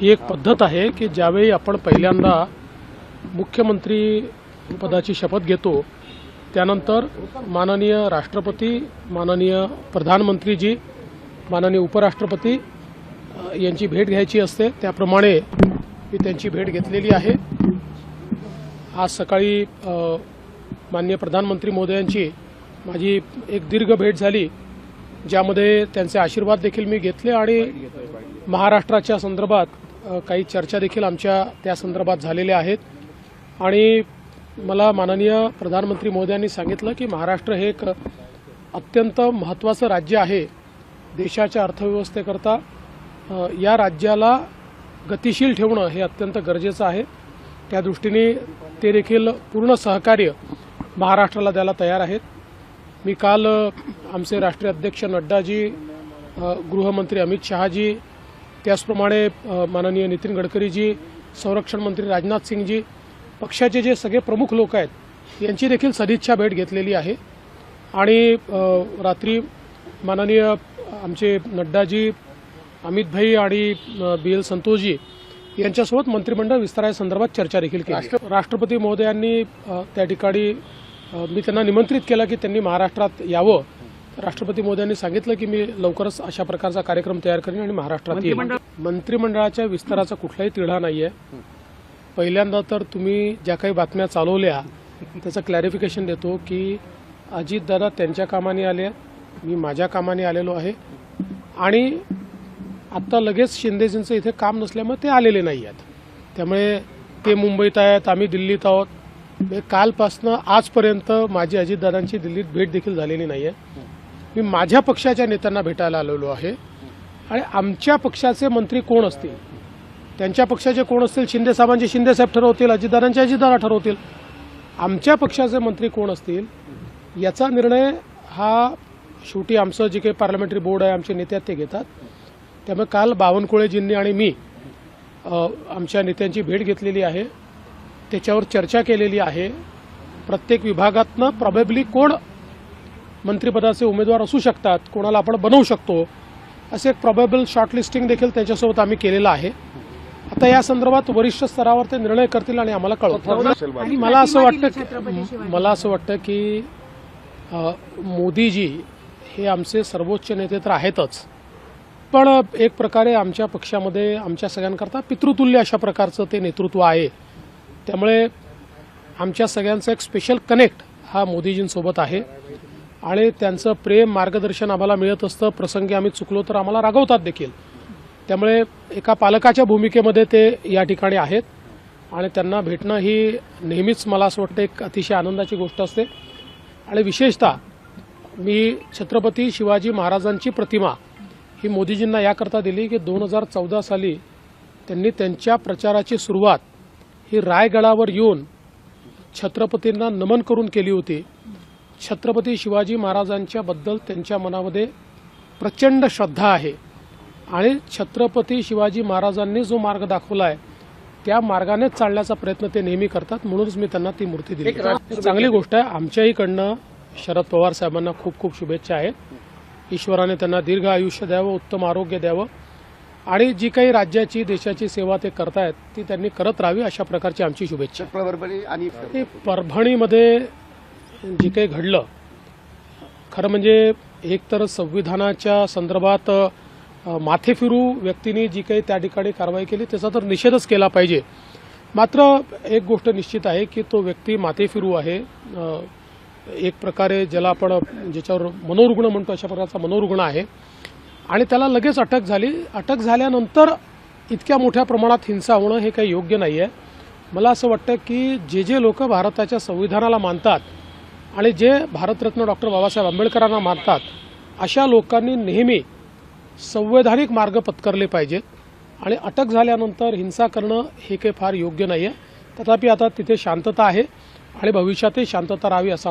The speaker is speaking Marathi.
ही एक पद्धत आहे की ज्यावेळी आपण पहिल्यांदा मुख्यमंत्री पदाची शपथ घेतो त्यानंतर माननीय राष्ट्रपती माननीय प्रधानमंत्रीजी माननीय उपराष्ट्रपती यांची भेट घ्यायची असते. त्याप्रमाणे मी त्यांची भेट घेतलेली आहे. आज सकाळी माननीय प्रधानमंत्री महोदयांची माझी एक दीर्घ भेट झाली ज्यामध्ये त्यांचे आशीर्वाद देखील मी घेतले आणि महाराष्ट्राच्या संदर्भात काही चर्चा देखील आमच्या त्या संदर्भात झालेल्या आहेत. आणि मला माननीय प्रधानमंत्री मोदी सांगितलं की महाराष्ट्र हे एक अत्यंत महत्त्वाचं राज्य आहे देशाच्या अर्थव्यवस्थेकरता. या राज्याला गतिशील ठेवणं हे अत्यंत गरजेचं आहे. त्या दृष्टीने ते देखील पूर्ण सहकार्य महाराष्ट्राला द्यायला तयार आहेत. मी काल आमचे राष्ट्रीय अध्यक्ष नड्डाजी गृहमंत्री अमित शहाजी त्याचप्रमाणे माननीय नितीन गडकरीजी संरक्षण मंत्री राजनाथ सिंगजी पक्षाचे जे सगळे प्रमुख लोक आहेत यांची देखील सदिच्छा भेट घेतलेली आहे. आणि रात्री माननीय आमचे नड्डाजी अमित भाई आणि बी एल संतोषजी यांच्यासोबत मंत्रिमंडळ विस्तारासंदर्भात चर्चा देखील केली. राष्ट्रपती महोदयांनी त्या ठिकाणी मी त्यांना निमंत्रित केलं की त्यांनी महाराष्ट्रात यावं. राष्ट्रपती मोदयांनी सांगितलं की मी लवकरच अशा प्रकारचा कार्यक्रम तयार करेन आणि महाराष्ट्रात येईन. मंत्रिमंडळाच्या विस्ताराचा कुठलाही तिढा नाहीये. पहिल्यांदा तर तुम्ही ज्या काही बातम्या चालवल्या त्याचं क्लॅरिफिकेशन देतो की अजितदादा त्यांच्या कामाने आले मी माझ्या कामाने आलेलो आहे. आणि आत्ता लगेच शिंदेजींचं इथे काम नसल्यामुळे ते आलेले नाही आहेत. त्यामुळे ते मुंबईत आहेत आम्ही दिल्लीत आहोत. कालपासनं आजपर्यंत माझी अजितदादांची दिल्लीत भेट देखील झालेली नाही आहे मी माझ्या पक्षाच्या नेत्यांना भेटायला आलेलो आहे. आणि आमच्या पक्षाचे मंत्री कोण असतील? त्यांच्या पक्षाचे कोण असतील? शिंदे शिंदेसाहेब ठरवतील अजितदारांचे अजितदारा ठरवतील. आमच्या पक्षाचे मंत्री कोण असतील? याचा निर्णय हा शेवटी आमचं जे काही पार्लमेंटरी बोर्ड आहे आमचे नेते ते घेतात. त्यामुळे काल बावनकुळेजींनी आणि मी आमच्या नेत्यांची भेट घेतलेली आहे. त्याच्यावर चर्चा केलेली आहे. प्रत्येक विभागातनं प्रॉबेबली कोण मंत्रिपदाचे उमेदवार असू शकतात कोणाला आपण बनवू शकतो असे एक प्रॉबेबल शॉर्टलिस्टिंग देखील त्याच्यासोबत आम्ही केलेलं आहे. आता या संदर्भात वरिष्ठ स्तरावर ते निर्णय करतील आणि आम्हाला कळवतील. आणि मला असं वाटतं मला असं वाटतं की मोदीजी हे आमचे सर्वोच्च नेते तर आहेतच. पण एक प्रकारे आमच्या पक्षामध्ये आमच्या सगळ्यांकरता पितृतुल्य अशा प्रकारचं ते नेतृत्व आहे. त्यामुळे आमच्या सगळ्यांचं एक स्पेशल कनेक्ट हा मोदीजींसोबत आहे. आणि त्यांचं प्रेम मार्गदर्शन आम्हाला मिळत असतं. प्रसंगी आम्ही चुकलो तर आम्हाला रागवतात देखील. त्यामुळे एका पालकाच्या भूमिकेमध्ये ते या ठिकाणी आहेत. आणि त्यांना भेटणं ही नेहमीच मला असं वाटतं एक अतिशय आनंदाची गोष्ट असते. आणि विशेषतः मी छत्रपती शिवाजी महाराजांची प्रतिमा ही मोदीजींना याकरता दिली की दोन हजार चौदा साली त्यांनी त्यांच्या प्रचाराची सुरुवात ही रायगडावर येऊन छत्रपतींना नमन करून केली होती. छत्रपती शिवाजी महाराजांच्या बद्दल त्यांच्या मनामध्ये प्रचंड श्रद्धा आहे. आणि छत्रपती शिवाजी महाराजांनी जो मार्ग दाखवला आहे त्या मार्गानेच चालण्याचा प्रयत्न ते नेहमी करतात. म्हणूनच मी त्यांना ती मूर्ती दिली. चांगली गोष्ट आहे आमच्याहीकडनं शरद पवार साहेबांना खूप खूप शुभेच्छा आहेत. ईश्वराने त्यांना दीर्घ आयुष्य द्यावं उत्तम आरोग्य द्यावं. आणि जी काही राज्याची देशाची सेवा ते करतायत ती त्यांनी करत राहावी अशा प्रकारची आमची शुभेच्छा. परभणी आणि ते परभणीमध्ये जे काही घडलं खरं म्हणजे एक तर संविधानाच्या संदर्भात माथेफिरू व्यक्तीने जी काही त्या ठिकाणी कारवाई केली त्याचा तर निषेधच केला पाहिजे. मात्र एक गोष्ट निश्चित आहे की तो व्यक्ती माथेफिरू आहे. एक प्रकारे ज्याला आपण ज्याच्यावर मनोरुग्ण म्हणतो अशा प्रकारचा मनोरुग्ण आहे. आणि त्याला लगेच अटक झाली. अटक झाल्यानंतर इतक्या मोठ्या प्रमाणात हिंसा होणं हे काही योग्य नाही आहे मला असं वाटतं की जे जे लोक भारताच्या संविधानाला मानतात आणि जे भारतरत्न डॉक्टर बाबासाहेब आंबेडकरांना मानतात अशा लोकांनी नेहमी संवैधानिक मार्ग पत्करले पाहिजेत आणि अटक झाल्यानंतर हिंसा करणं हे काही फार योग्य नाही आहे तथापि आता तिथे शांतता आहे आणि भविष्यातही शांतता राहावी असा